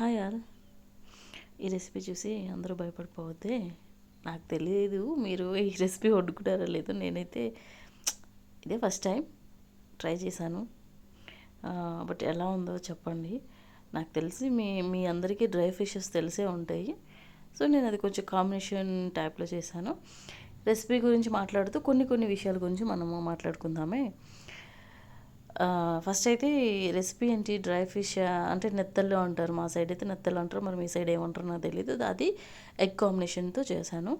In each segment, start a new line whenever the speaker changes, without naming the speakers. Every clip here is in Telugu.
హాయ్ ఆల్ ఈ రెసిపీ చూసి అందరూ భయపడిపోవద్దే నాకు తెలియదు మీరు ఈ రెసిపీ వండుకుంటారో లేదో నేనైతే ఇదే ఫస్ట్ టైం ట్రై చేశాను. బట్ ఎలా ఉందో చెప్పండి. నాకు తెలిసి మీ మీ అందరికీ డ్రై ఫిషెస్ తెలిసే ఉంటాయి. సో నేను అది కొంచెం కాంబినేషన్ టైప్లో చేశాను. రెసిపీ గురించి మాట్లాడుతూ కొన్ని కొన్ని విషయాల గురించి మనము మాట్లాడుకుందామే. ఫస్ట్ అయితే రెసిపీ ఏంటి? డ్రై ఫిష్ అంటే నెత్తల్లో అంటారు మా సైడ్ అయితే నెత్తలు అంటారు మరి మీ సైడ్ ఏమంటారో నాకు తెలియదు అది ఎగ్ కాంబినేషన్తో చేశాను.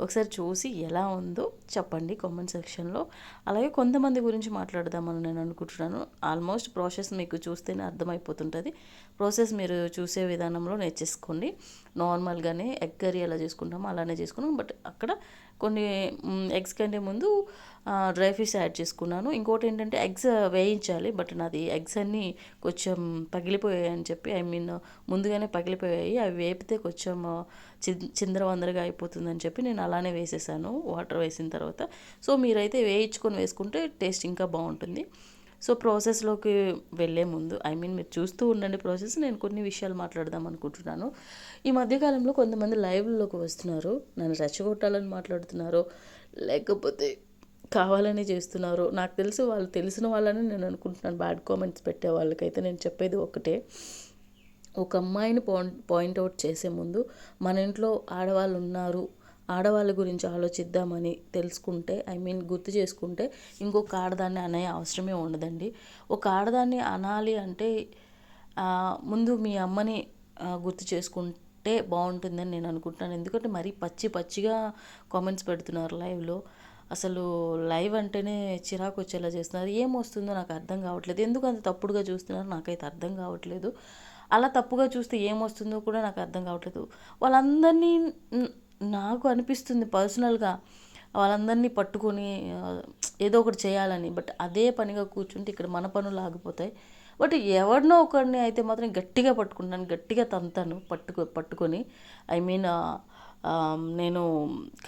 ఒకసారి చూసి ఎలా ఉందో చెప్పండి కామెంట్ సెక్షన్లో అలాగే కొంతమంది గురించి మాట్లాడదామని నేను అనుకుంటున్నాను. ఆల్మోస్ట్ ప్రాసెస్ మీకు చూస్తేనే అర్థమైపోతుంటుంది. ప్రాసెస్ మీరు చూసే విధానంలో నేర్చేసుకోండి. నార్మల్గానే ఎగ్ కర్రీ ఎలా చేసుకుంటామో అలానే చేసుకున్నాం. బట్ అక్కడ కొన్ని ఎగ్స్ కంటే ముందు డ్రై ఫిష్ యాడ్ చేసుకున్నాను. ఇంకోటి ఏంటంటే ఎగ్స్ వేయించాలి. బట్ నాది ఎగ్స్ అన్నీ కొంచెం పగిలిపోయాయి అని చెప్పి ఐ మీన్ ముందుగానే పగిలిపోయాయి. అవి వేపితే కొంచెం చిందరవందరగా అయిపోతుందని చెప్పి నేను అలానే వేసేసాను వాటర్ వేసిన తర్వాత. సో మీరైతే వేయించుకొని వేసుకుంటే టేస్ట్ ఇంకా బాగుంటుంది. సో ప్రాసెస్లోకి వెళ్ళే ముందు ఐ మీన్ మీరు చూస్తూ ఉండండి ప్రాసెస్ నేను కొన్ని విషయాలు మాట్లాడదాం అనుకుంటున్నాను. ఈ మధ్యకాలంలో కొంతమంది లైవ్లోకి వస్తున్నారు నన్ను రెచ్చగొట్టాలని మాట్లాడుతున్నారు లేకపోతే కావాలని చేస్తున్నారు. నాకు తెలుసు వాళ్ళు తెలిసిన వాళ్ళని నేను అనుకుంటున్నాను బ్యాడ్ కామెంట్స్ పెట్టే వాళ్ళకైతే నేను చెప్పేది ఒకటే ఒక అమ్మాయిని పాయింట్ పాయింట్అవుట్ చేసే ముందు మన ఇంట్లో ఆడవాళ్ళు ఉన్నారు ఆడవాళ్ళ గురించి ఆలోచిద్దామని తెలుసుకుంటే ఐ మీన్ గుర్తు చేసుకుంటే ఇంకొక ఆడదాన్ని అనే అవసరమే ఉండదండి. ఒక ఆడదాన్ని అనాలి అంటే ముందు మీ అమ్మని గుర్తు చేసుకుంటే బాగుంటుందని నేను అనుకుంటున్నాను. ఎందుకంటే మరీ పచ్చి పచ్చిగా కామెంట్స్ పెడుతున్నారు లైవ్లో అసలు లైవ్ అంటేనే చిరాకు వచ్చేలా చేస్తున్నారు. ఏమొస్తుందో నాకు అర్థం కావట్లేదు. ఎందుకు అంత తప్పుడుగా చూస్తున్నారు నాకైతే అర్థం కావట్లేదు. అలా తప్పుగా చూస్తే ఏమొస్తుందో కూడా నాకు అర్థం కావట్లేదు. వాళ్ళందరినీ నాకు అనిపిస్తుంది పర్సనల్గా వాళ్ళందరినీ పట్టుకొని ఏదో ఒకటి చేయాలని. బట్ అదే పనిగా కూర్చుంటే ఇక్కడ మన పనులు ఆగిపోతాయి. బట్ ఎవరినో ఒకరిని అయితే మాత్రం గట్టిగా పట్టుకుంటాను గట్టిగా తంతాను పట్టుకో పట్టుకొని. ఐ మీన్ నేను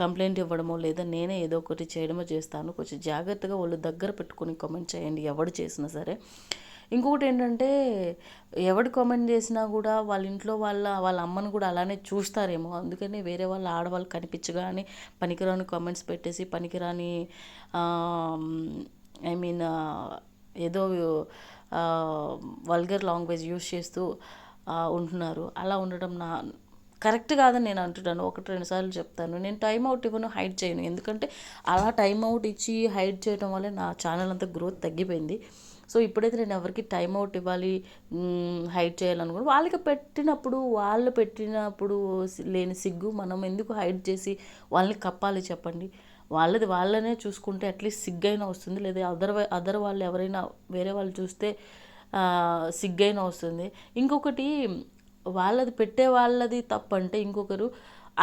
కంప్లైంట్ ఇవ్వడమో లేదా నేనే ఏదో ఒకటి చేయడమో చేస్తాను. కొంచెం జాగ్రత్తగా వాళ్ళు దగ్గర పెట్టుకొని కామెంట్ చేయండి ఎవడు చేసినా సరే. ఇంకొకటి ఏంటంటే ఎవడు కామెంట్ చేసినా కూడా వాళ్ళ ఇంట్లో వాళ్ళ వాళ్ళ అమ్మను కూడా అలానే చూస్తారేమో. అందుకని వేరే వాళ్ళ ఆడవాళ్ళు కనిపించగానే పనికిరాని కామెంట్స్ పెట్టేసి పనికిరాని ఐ మీన్ ఏదో వల్గర్ లాంగ్వేజ్ యూస్ చేస్తూ ఉంటున్నారు. అలా ఉండడం నా కరెక్ట్ కాదని నేను అంటున్నాను. ఒకటి రెండు సార్లు చెప్తాను. నేను టైం అవుట్ ఇవ్వను హైడ్ చేయను. ఎందుకంటే అలా టైం అవుట్ ఇచ్చి హైడ్ చేయడం వల్ల నా ఛానల్ అంతా గ్రోత్ తగ్గిపోయింది. సో ఇప్పుడైతే నేను ఎవరికి టైం అవుట్ ఇవ్వాలి హైడ్ చేయాలనుకో వాళ్ళకి పెట్టినప్పుడు వాళ్ళు పెట్టినప్పుడు లేని సిగ్గు మనం ఎందుకు హైడ్ చేసి వాళ్ళని కప్పాలి చెప్పండి. వాళ్ళది వాళ్ళనే చూసుకుంటే అట్లీస్ట్ సిగ్గైనా వస్తుంది. లేదా అదర్ అదర్ వాళ్ళు ఎవరైనా వేరే వాళ్ళు చూస్తే సిగ్గైనా వస్తుంది. ఇంకొకటి వాళ్ళది పెట్టే వాళ్ళది తప్పంటే ఇంకొకరు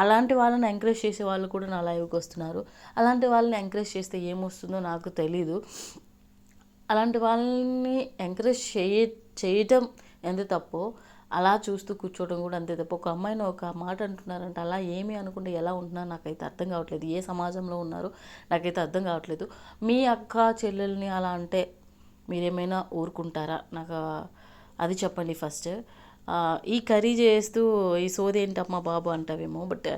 అలాంటి వాళ్ళని ఎంకరేజ్ చేసే వాళ్ళు కూడా నా లైవ్కి వస్తున్నారు. అలాంటి వాళ్ళని ఎంకరేజ్ చేస్తే ఏమొస్తుందో నాకు తెలీదు. అలాంటి వాళ్ళని ఎంకరేజ్ చేయ చేయటం ఎంత తప్పో అలా చూస్తూ కూర్చోవడం కూడా అంతే తప్ప ఒక అమ్మాయిని ఒక మాట అంటున్నారంటే అలా ఏమి అనుకుంటే ఎలా ఉంటున్నారో నాకైతే అర్థం కావట్లేదు. ఏ సమాజంలో ఉన్నారో నాకైతే అర్థం కావట్లేదు. మీ అక్క చెల్లెల్ని అలా అంటే మీరేమైనా ఊరుకుంటారా? నాకు అది చెప్పండి ఫస్ట్. ఈ కర్రీ చేస్తూ ఈ సోది ఏంటమ్మా బాబు అంటావేమో బట్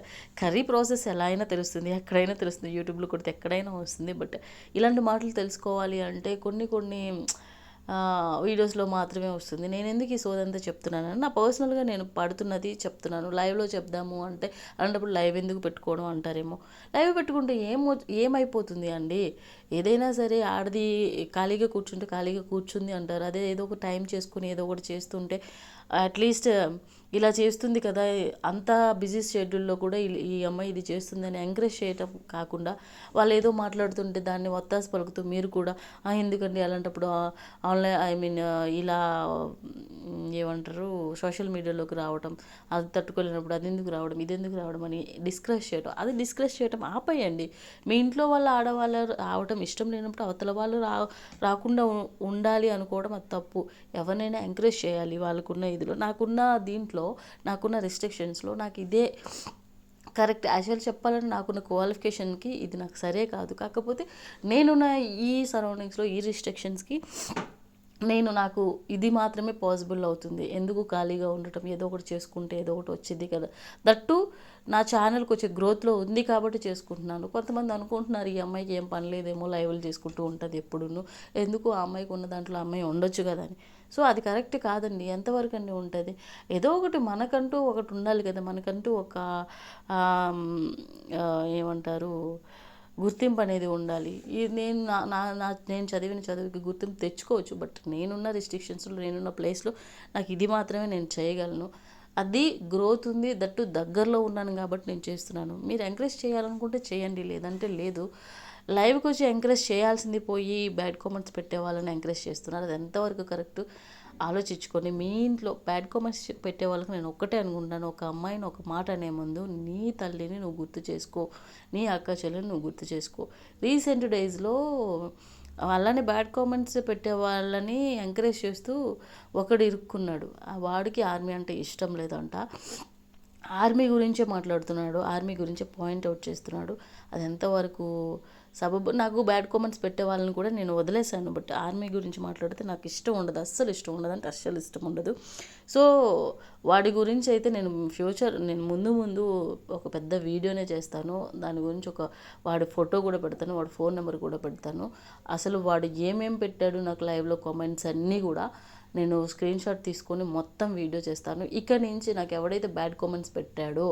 కర్రీ ప్రాసెస్ ఎలా అయినా తెలుస్తుంది ఎక్కడైనా తెలుస్తుంది యూట్యూబ్లో కొడితే ఎక్కడైనా వస్తుంది బట్ ఇలాంటి మాటలు తెలుసుకోవాలి అంటే కొన్ని కొన్ని వీడియోస్లో మాత్రమే వస్తుంది. నేను ఎందుకు ఈ సోదంతా చెప్తున్నాను నా పర్సనల్గా నేను పడుతున్నది చెప్తున్నాను లైవ్లో చెప్దాము అంటే అలాంటప్పుడు లైవ్ ఎందుకు పెట్టుకోవడం అంటారేమో. లైవ్ పెట్టుకుంటే ఏం ఏమైపోతుంది అండి? ఏదైనా సరే ఆడది ఖాళీగా కూర్చుంటే ఖాళీగా కూర్చుంది అంటారు. అదే ఏదో ఒక టైం చేసుకుని ఏదో ఒకటి చేస్తుంటే అట్లీస్ట్ ఇలా చేస్తుంది కదా. అంత బిజీ షెడ్యూల్లో కూడా ఈ అమ్మాయి ఇది చేస్తుందని ఎంకరేజ్ చేయటం కాకుండా వాళ్ళు ఏదో మాట్లాడుతుంటే దాన్ని ఒత్తాసు పలుకుతూ మీరు కూడా ఎందుకండి అలాంటప్పుడు? ఆన్లైన్ ఐ మీన్ ఇలా ఏమంటారు? సోషల్ మీడియాలోకి రావడం అది తట్టుకోలేనప్పుడు అది ఎందుకు రావడం ఇది ఎందుకు రావడం అని డిస్కస్ చేయడం అది డిస్కస్ చేయడం ఆపేయండి. మీ ఇంట్లో వాళ్ళ ఆడవాళ్ళు చేయడం ఇష్టం లేనప్పుడు అవతల వాళ్ళు రా రాకుండా ఉండాలి అనుకోవడం అది తప్పు. ఎవరినైనా ఎంకరేజ్ చేయాలి వాళ్ళకున్న ఇదిలో. నాకున్న దీంట్లో నాకున్న రిస్ట్రిక్షన్స్లో నాకు ఇదే కరెక్ట్ యాక్చువల్ చెప్పాలంటే నాకున్న క్వాలిఫికేషన్కి ఇది నాకు సరే కాదు. కాకపోతే నేనున్న ఈ సరౌండింగ్స్లో ఈ రిస్ట్రిక్షన్స్కి నేను నాకు ఇది మాత్రమే పాసిబుల్ అవుతుంది. ఎందుకు ఖాళీగా ఉండటం? ఏదో ఒకటి చేసుకుంటే ఏదో ఒకటి వచ్చింది కదా. దట్టు నా ఛానల్కి వచ్చే గ్రోత్లో ఉంది కాబట్టి చేసుకుంటున్నాను. కొంతమంది అనుకుంటున్నారు ఈ అమ్మాయికి ఏం పని లేదేమో లైవ్లు చేసుకుంటూ ఉంటుంది ఎప్పుడును. ఎందుకు ఆ అమ్మాయికి ఉన్న దాంట్లో అమ్మాయి ఉండొచ్చు కదా అని. సో అది కరెక్ట్ కాదండి. ఎంతవరకు అండి ఉంటుంది? ఏదో ఒకటి మనకంటూ ఒకటి ఉండాలి కదా. మనకంటూ ఒక ఏమంటారు గుర్తింపు అనేది ఉండాలి. ఈ నేను నా నా నా నేను చదివిన చదువుకి గుర్తింపు తెచ్చుకోవచ్చు బట్ నేనున్న రిస్ట్రిక్షన్స్లో నేనున్న ప్లేస్లో నాకు ఇది మాత్రమే నేను చేయగలను. అది గ్రోత్ ఉంది దట్టు దగ్గరలో ఉన్నాను కాబట్టి నేను చేస్తున్నాను. మీరు ఎంకరేజ్ చేయాలనుకుంటే చేయండి లేదంటే లేదు. లైవ్కి వచ్చి ఎంకరేజ్ చేయాల్సింది పోయి బ్యాడ్ కామెంట్స్ పెట్టే వాళ్ళని ఎంకరేజ్ చేస్తున్నారు. అది ఎంతవరకు కరెక్ట్ ఆలోచించుకొని మీ ఇంట్లో బ్యాడ్ కామెంట్స్ పెట్టే వాళ్ళకి నేను ఒక్కటే అనుకుంటాను ఒక అమ్మాయిని ఒక మాట అనే ముందు నీ తల్లిని నువ్వు గుర్తు చేసుకో. నీ అక్క చెల్లెని నువ్వు గుర్తు చేసుకో. రీసెంట్ డేస్లో అలానే బ్యాడ్ కామెంట్స్ పెట్టే వాళ్ళని ఎంకరేజ్ చేస్తూ ఒకడు ఇరుక్కున్నాడు. ఆ వాడికి ఆర్మీ అంటే ఇష్టం లేదంట. ఆర్మీ గురించే మాట్లాడుతున్నాడు. ఆర్మీ గురించే పాయింట్ అవుట్ చేస్తున్నాడు. అది ఎంతవరకు సబబు నాకు బ్యాడ్ కామెంట్స్ పెట్టే వాళ్ళని కూడా నేను వదిలేశాను. బట్ ఆర్మీ గురించి మాట్లాడితే నాకు ఇష్టం ఉండదు. అస్సలు ఇష్టం ఉండదు అంటే అస్సలు ఇష్టం ఉండదు. సో వాడి గురించి అయితే నేను ఫ్యూచర్ నేను ముందు ముందు ఒక పెద్ద వీడియోనే చేస్తాను. దాని గురించి ఒక వాడి ఫోటో కూడా పెడతాను వాడి ఫోన్ నెంబర్ కూడా పెడతాను. అసలు వాడు ఏమేం పెట్టాడు నాకు లైవ్లో కామెంట్స్ అన్నీ కూడా నేను స్క్రీన్ షాట్ తీసుకొని మొత్తం వీడియో చేస్తాను. ఇక్కడ నుంచి నాకు ఎవడైతే బ్యాడ్ కామెంట్స్ పెట్టాడో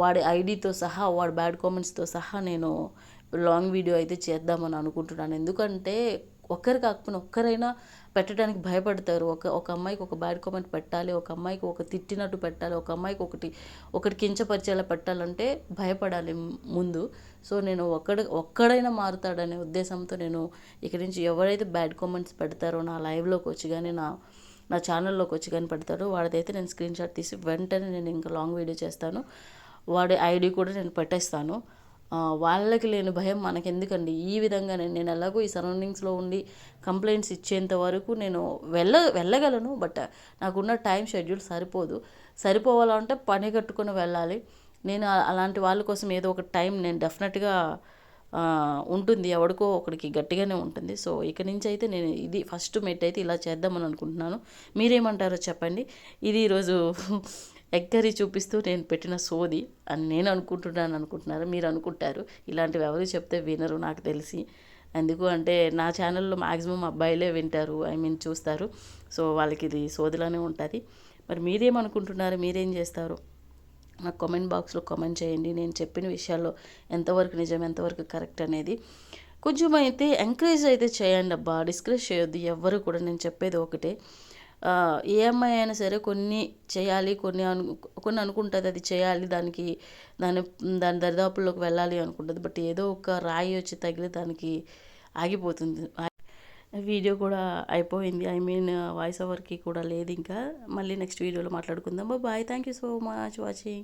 వాడి ఐడితో సహా వాడి బ్యాడ్ కామెంట్స్తో సహా నేను లాంగ్ వీడియో అయితే చేద్దామని అనుకుంటున్నాను. ఎందుకంటే ఒక్కరు కాకపోయినా ఒక్కరైనా పెట్టడానికి భయపడతారు. ఒక ఒక అమ్మాయికి ఒక బ్యాడ్ కామెంట్ పెట్టాలి ఒక అమ్మాయికి ఒక తిట్టినట్టు పెట్టాలి ఒక అమ్మాయికి ఒకటి ఒకటి కించపరిచేలా పెట్టాలంటే భయపడాలి ముందు. సో నేను ఒక్కడ ఒక్కడైనా మారుతాడనే ఉద్దేశంతో నేను ఇక్కడి నుంచి ఎవరైతే బ్యాడ్ కామెంట్స్ పెడతారో నా లైవ్లోకి వచ్చి కానీ నా నా ఛానల్లోకి వచ్చి కానీ పెడతారో వాడిదైతే నేను స్క్రీన్ షాట్ తీసి వెంటనే నేను ఇంకా లాంగ్ వీడియో చేస్తాను. వాడి ఐడి కూడా నేను పెట్టేస్తాను. వాళ్ళకి లేని భయం మనకెందుకండి? ఈ విధంగా నేను నేను ఎలాగో ఈ సరౌండింగ్స్లో ఉండి కంప్లైంట్స్ ఇచ్చేంత వరకు నేను వెళ్ళ వెళ్ళగలను బట్ నాకున్న టైం షెడ్యూల్ సరిపోదు. సరిపోవాలంటే పని కట్టుకుని వెళ్ళాలి. నేను అలాంటి వాళ్ళ కోసం ఏదో ఒక టైం నేను డెఫినెట్గా ఉంటుంది. ఎవడికో ఒకడికి గట్టిగానే ఉంటుంది. సో ఇక నుంచి అయితే నేను ఇది ఫస్ట్ మెట్ అయితే ఇలా చేద్దామని అనుకుంటున్నాను. మీరేమంటారో చెప్పండి. ఇది ఈరోజు ఎగ్గరి చూపిస్తూ నేను పెట్టిన సోది అని నేను అనుకుంటున్నాను అనుకుంటున్నారు? మీరు అనుకుంటారు. ఇలాంటివి ఎవరు చెప్తే వినరు నాకు తెలిసి. ఎందుకు అంటే నా ఛానల్లో మ్యాక్సిమం అబ్బాయిలే వింటారు. ఐ మీన్ చూస్తారు. సో వాళ్ళకి ఇది సోదిలానే ఉంటుంది. మరి మీరేమనుకుంటున్నారు మీరేం చేస్తారు? నాకు కామెంట్ బాక్స్లో కామెంట్ చేయండి. నేను చెప్పిన విషయాల్లో ఎంతవరకు నిజం ఎంతవరకు కరెక్ట్ అనేది కొంచెం అయితే ఎంకరేజ్ అయితే చేయండి అబ్బా. డిస్కరేజ్ చేయొద్దు. ఎవ్వరు కూడా నేను చెప్పేది ఒకటే. ఏ అమ్మాయి అయినా సరే కొన్ని చేయాలి కొన్ని అను కొన్ని అనుకుంటుంది అది చేయాలి దానికి దాని దాని దరిదాపుల్లోకి వెళ్ళాలి అనుకుంటుంది. బట్ ఏదో ఒక రాయి వచ్చి తగిలి దానికి ఆగిపోతుంది. వీడియో కూడా అయిపోయింది. ఐ మీన్ వాయిస్ ఓవర్కి కూడా లేదు ఇంకా. మళ్ళీ నెక్స్ట్ వీడియోలో మాట్లాడుకుందాం. Bye. Thank you so much watching.